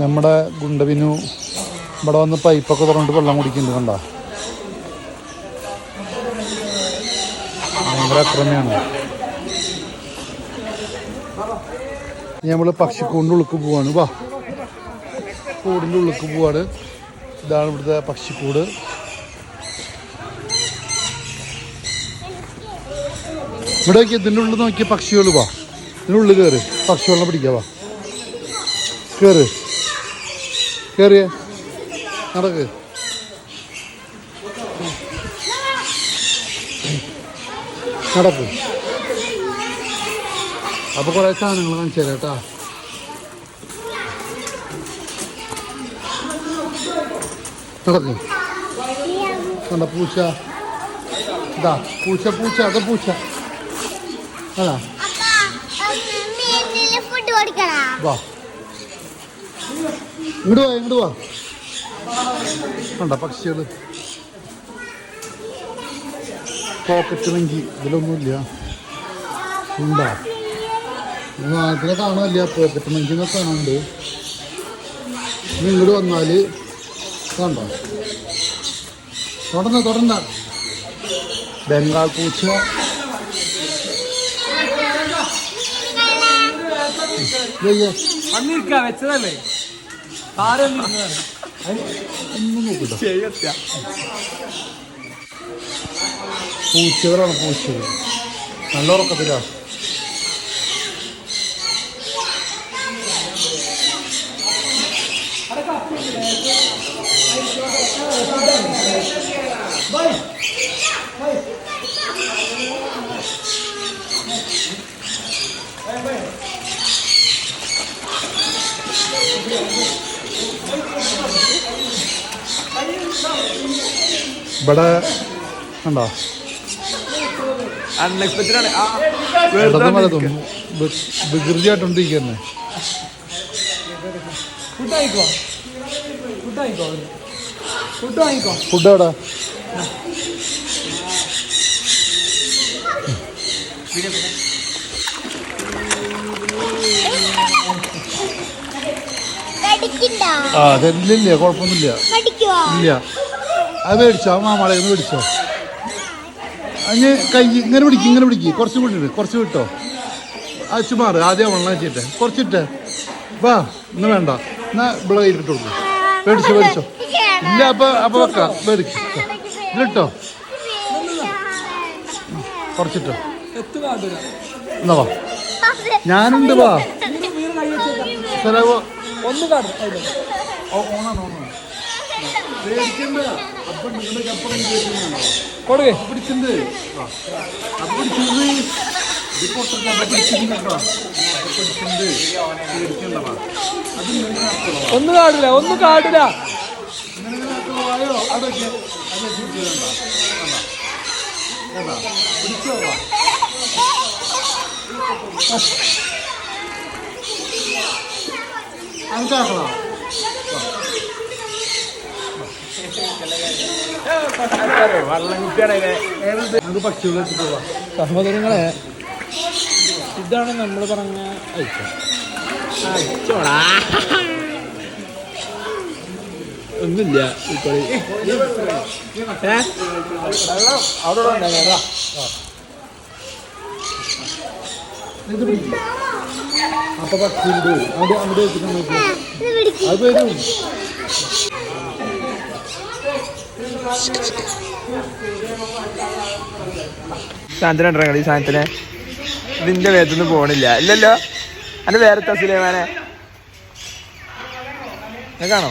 നമ്മുടെ ഗുണ്ടവിനു ഇവിടെ വന്ന് പൈപ്പൊക്കെ തുറന്നിട്ട് വെള്ളം കുടിക്കുന്നുണ്ട് കണ്ട? ഭയങ്കര അക്രമയാണ് നമ്മൾ പക്ഷിക്കൂടിന്റെ ഉള്ളിക്ക് പോവാണ്. വാ. കൂടിന്റെ ഉള്ളിക്ക് പോവാണ്. ഇതാണ് ഇവിടുത്തെ പക്ഷിക്കൂട്. ഇവിടെ നോക്കി ഇതിന്റെ ഉള്ളിൽ നോക്കിയ പക്ഷികൾ വാ. ഇതിനുള്ളിൽ കയറ് പക്ഷികളെ പിടിക്കാം വാ. കയറ് കയറിയേ നടക്ക്. നടക്ക്. അപ്പൊ കുറെ സാധനങ്ങൾ കാണിച്ചു തരാം കേട്ടാ. നടക്ക്. കണ്ട പൂച്ച? ഇതാ പൂച്ച പൂച്ച അത് പൂച്ച. അതാ. വാ. ഇങ്ങോട്ട് വാ ഇങ്ങോട്ട് വാ. കണ്ട പക്ഷികൾ പോക്കറ്റ് വങ്കി ഇതിലൊന്നുമില്ല. ഉണ്ടാ? കാണാനില്ല പോക്കറ്റ് കാണാനുണ്ട് ഇനി ഇങ്ങോട്ട് വന്നാൽ കണ്ടോ? തുടർന്ന തുടർന്ന ബംഗാൾ പൂച്ച വെച്ചതല്ലേ താരം വന്നിരുന്നതാണ്. ഒന്നും നോക്കട്ടോ ശരിയെത്തിയ. പൂച്ചകളാണ് പൂച്ചകൾ നല്ല ഉറക്കത്തിലാ ഇവിടെ ഉണ്ടോ ഇടതും വലതും വികൃതിയായിട്ടോണ്ടിരിക്കുന്നേ ഫുഡ് എവിടെ? ആ കുഴപ്പമൊന്നുമില്ല. ഇല്ല. അത് മേടിച്ചോ മാമാളെ ഒന്ന് മേടിച്ചോ. അങ്ങ് കൈ ഇങ്ങനെ പിടിക്കും ഇങ്ങനെ പിടിക്കും. കുറച്ച് കൂട്ടിട്ട് കുറച്ച് വിട്ടോ അച്ചു മാറ് ആദ്യം വെള്ളം വെച്ചിട്ട്. കുറച്ചിട്ട് വാ ഇന്ന് വേണ്ട. എന്നാ ഇവിടെ ഇട്ടിട്ട് കൊടുക്കും. മേടിച്ചോ മേടിച്ചോ. ഇല്ല അപ്പൊ അപ്പൊ വെക്കാം. മേടിക്കും. ഇതിലിട്ടോ കുറച്ചിട്ടോ എന്നാ വാ. ഞാനുണ്ട് വാ. സ്ഥലവോ ഒന്ന്. ഓണാണ് ഓണാണ്. പേടിക്കണ്ട. അപ്പം നിങ്ങളുടെ അപ്പുറം കൊടുക്കേ. പിടിച്ചിട്ടുണ്ട്. പിടിച്ചിട്ടുണ്ട്. ഒന്ന് കാട്ടില്ല ഒന്ന് കാട്ടില്ല ഇങ്ങനെ ഇങ്ങനെ ആക്കുള്ളവായോ അതൊക്കെ അത് പിടിച്ചിട്ടുണ്ടോ കണ്ടോ കണ്ടോ പിടിച്ചോ വാ. അനക്കാക്കണോ വെള്ളം കുപ്പിയാണ് നമുക്ക് പക്ഷികളെ വെച്ചിട്ട് പോവാം സഹോദരങ്ങളെ ഇതാണ് നമ്മൾ പറഞ്ഞ ഐറ്റം. ഒന്നുമില്ല അവിടെ അപ്പൊ പക്ഷി അവിടെ അവിടെ അത് വരും. സാധനം ഈ സാധനത്തിന്. ഇതിന്റെ വേഗത്തൊന്നും പോണില്ല. ഇല്ലല്ലോ. അല്ല വേറെ തസിലേമാനെ കാണോ?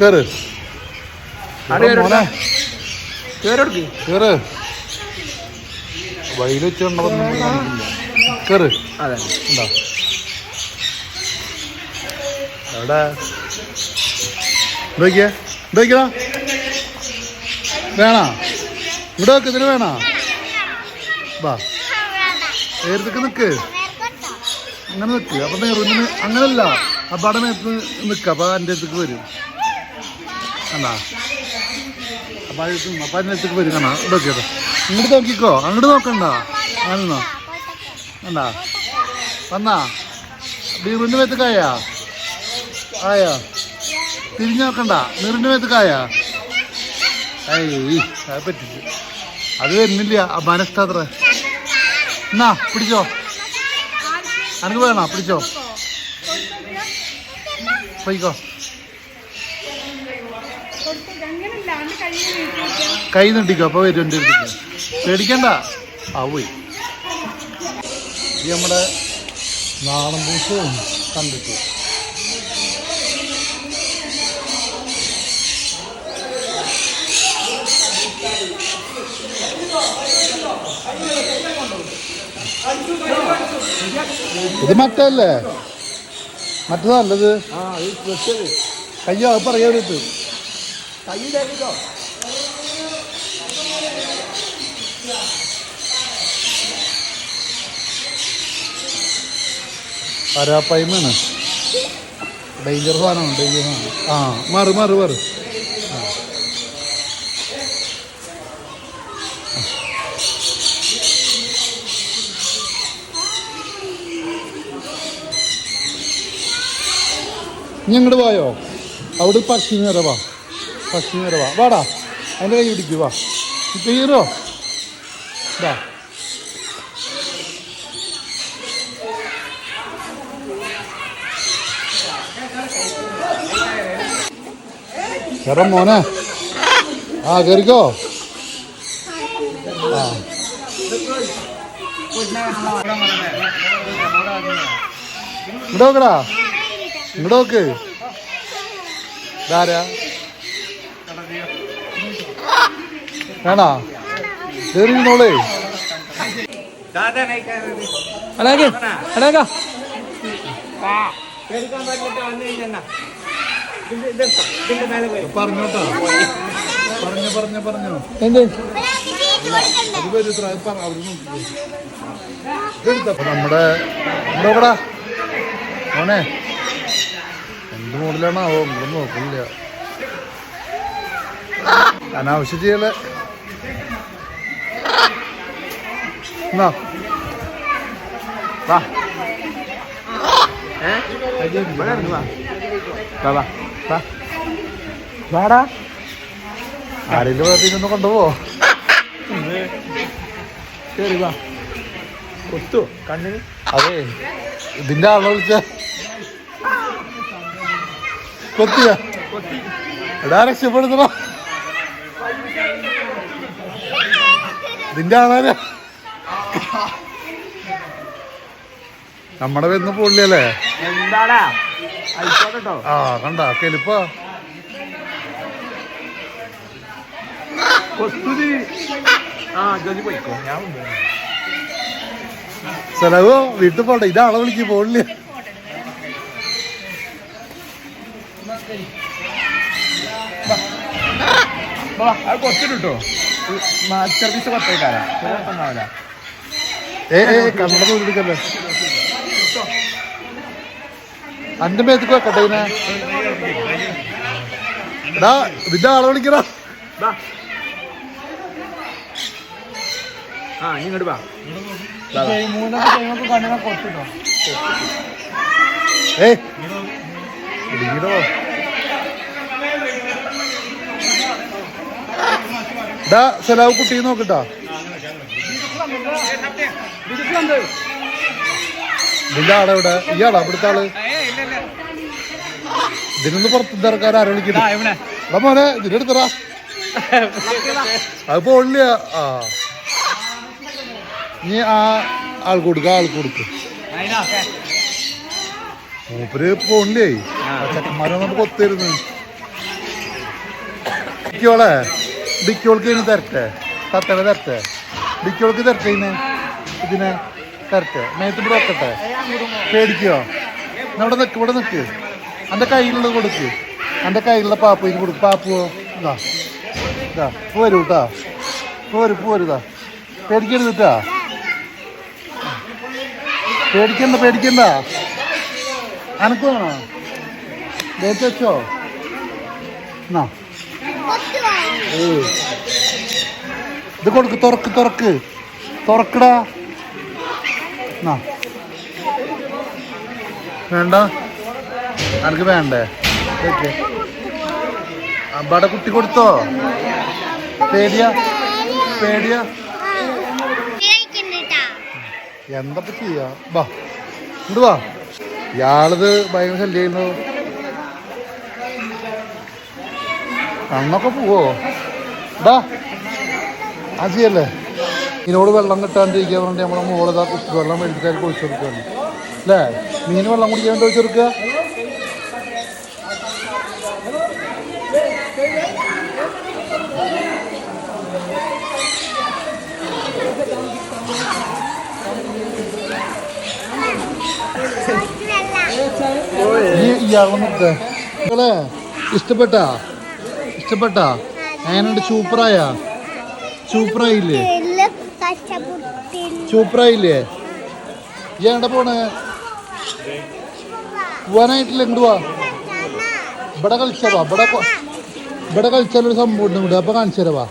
കേറ്. കേറ്. വഴിയിൽ അതെ. ഉണ്ടോ? എവിടെ? ഇവിടേക്കാ ഇവിടേക്കാ വേണോ? ഇവിടെ വെക്ക് ഇതിന് വേണോ? വാ. ഏരത്തേക്ക് നിക്ക്. അങ്ങനെ നിക്ക്. അപ്പൊ നെറുവിന് അങ്ങനല്ല. അപ്പൊ അവിടെ നേരത്ത് നിക്ക. അപ്പൊ എന്റെ അടുത്തേക്ക് വരും. എന്നാ അപ്പൊ അത് അപ്പൊ അതിന്റെ അടുത്തേക്ക് വരും. കാണാ ഇവിടെ നോക്കിയോ ഇങ്ങോട്ട് നോക്കിക്കോ. അങ്ങോട്ട് നോക്കണ്ട. അങ്ങനെ കണ്ടാ വന്നാ. ബീറിന്റെ മേത്തക്കായാ ആയാ? തിരിഞ്ഞു നോക്കണ്ട നീറിന്റെ മേത്ത് കായ ഏയ് അത് വരുന്നില്ല. മനസ്താത്ര. എന്നാ പിടിച്ചോ. അനക്ക് വേണോ? പിടിച്ചോ. പോയിക്കോ. കൈ നീട്ടിക്കോ. അപ്പൊ വരും എന്റെ പേടിക്കണ്ട. ആ പോയി. നമ്മുടെ നാടൻ പൂസവും കണ്ടിട്ട്. ഇത് മറ്റല്ലേ? മറ്റേതല്ലത് ഇത് വെച്ചത് കയ്യോ അത് പറയാവരുത് കയ്യിലേക്കോ പരാപ്പയ്മാണ് ഡേഞ്ചർ സാധനമാണ് ഡേഞ്ചർ സാധനം. ആ മാറ് മാറ് മാറ്. ഇനി അങ്ങോട്ട് പോയോ? അവിടെ പക്ഷി നേരെ വാ. പക്ഷി നേരെ വാ. വാടാ. അതിന്റെ കൈ പിടിക്കൂ വാ. കേറാം? മോനെ. ആ കയറിക്കോ ആ. ഇവിടെ നോക്കടാ. ഇങ്ങോട്ട് നോക്ക്. ഇതാരാ? വേണോ? കയറി നോളേ അടേക്ക് പറഞ്ഞോട്ടാ. പറഞ്ഞു പറഞ്ഞു പറഞ്ഞു. എന്ത്? നമ്മുടെ ഇത്ര അത് പറ അവിടെ നോക്കി ഇതെടുത്തപ്പോ നമ്മുടെ നോക്കടാ മോനെ എന്ത് മോഡലാണാവോ? ഇവിടെ നോക്കുന്നില്ല. അനാവശ്യം ചെയ്യല്ലേ? എന്നാ? വാ. വാടാ. ആരെങ്കിലും വീട്ടിൽ കൊണ്ടുപോവോ? വാ. കൊത്തു കണ്ണിന്? അതെ ഇതിന്റെ ആളെ വിളിച്ച. കൊത്തിയ. കൊത്തി എടാ രക്ഷപ്പെടുത്തണോ ഇതിന്റെ ആളാരാ? നമ്മുടെ വരുന്ന പുള്ളിയല്ലേ? ആ കണ്ട കെലിപ്പോ. ചെലവോ വീട്ടിൽ പോട്ടെ. ഇതാളെ വിളിക്ക് പോളില്ല അത് മാസ്റ്റർ പീസ് ഏ ഏ കണ്ണട തോന്നിരിക്കല്ലേ അന്റെ മേത്തേക്ക് വെക്കട്ടെ ഇതിനെ എടാ ഇതിന്റെ ആളെ വിളിക്കടാ. ആ നീ ഇങ്ങോട്ട് വാ. മൂന്നൊക്കെ ചെയ്യുമ്പോൾ കണ്ണിനെ കൊത്തിട്ടോ ഏ ഇടിക്കടോ ഡാ സെലാവ് കുട്ടി നോക്കട്ടാ. ഇതിന്റെ ഇവിടെ ഇയാളാ ഇവിടുത്തെ ആൾ? ഇതിനൊന്ന് പുറത്തുനിന്ന് ഇറക്കാൻ ആരെ വിളിക്കുന്നു മോനെ ഇതിനെടുത്തറാ അത് പോളില്ല ആ. നീ ആ ആൾ കൊടുക്ക ആൾ കൊടുക്ക്. മൂപ്പര് പോണ്ടേ ചെക്കന്മാരെ നമുക്ക് ഒത്തിരുന്നു ഡിക്കോളെ ഡിക്കോൾക്ക് ഇതിന് തരട്ടെ തത്തട തരട്ടെ ബിക്കോൾക്ക് തരട്ടെ ഇതിന് ഇതിനെ തരട്ടെ മേത്ത് ഇവിടെ വെക്കട്ടെ പേടിക്കോ ഇവിടെ നിൽക്ക് ഇവിടെ നിൽക്ക് എന്റെ കയ്യിലുള്ളത് കൊടുക്ക്. എന്റെ കയ്യിലുള്ള പാപ്പു ഇതിന് കൊടുക്ക്. പാപ്പുവോ? ഇതാ. ഇതാ. പോരൂ കേട്ടാ പോരു പോരുതാ പേടിക്കരുത് കേട്ടാ പേടിക്കണ്ട പേടിക്കണ്ട. അനക്ക് വേണോ? വെച്ചോ? എന്നാ. ഇത് കൊടുക്ക് തുറക്ക് തുറക്ക്. തുറക്കടാ. വേണ്ട. എനിക്ക് വേണ്ടേ? അബ്ബാടെ കുട്ടി കൊടുത്തോ? പേടിയാ? പേടിയാ? എന്താ ചെയ്യാ? വാ ഇങ്ങോട്ട് വാ. ഇയാളത് ഭയങ്കര ശല്യം കണ്ണൊക്കെ പോവോ? ആ ചെയ്യല്ലേ ഇതിനോട് വെള്ളം കിട്ടാണ്ടിരിക്കാൻ വേണ്ടി നമ്മുടെ മോളിതാ വെള്ളം എടുത്താൽ ഒഴിച്ചു കൊടുക്കുകയാണ് അല്ലേ? മീന് വെള്ളം കുടിക്കാൻ വേണ്ടി ഒഴിച്ചു കൊടുക്കുക ഇയാളെ ഇഷ്ടപ്പെട്ടാ? ഇഷ്ടപ്പെട്ടാ? എങ്ങനെയുണ്ട് സൂപ്പറായ? സൂപ്പറായില്ലേ? സൂപ്പറായില്ലേ? ഈ എവിടെ പോണേ? പോവാനായിട്ടില്ല ഇങ്ങോട്ട് വാ. ഇവിടെ കളിച്ചാ വാ. ഇവിടെ ഇവിടെ കളിച്ചാലൊരു സംഭവം ഉണ്ട് ഇവിടെ കാണിച്ചു തരാ വാ.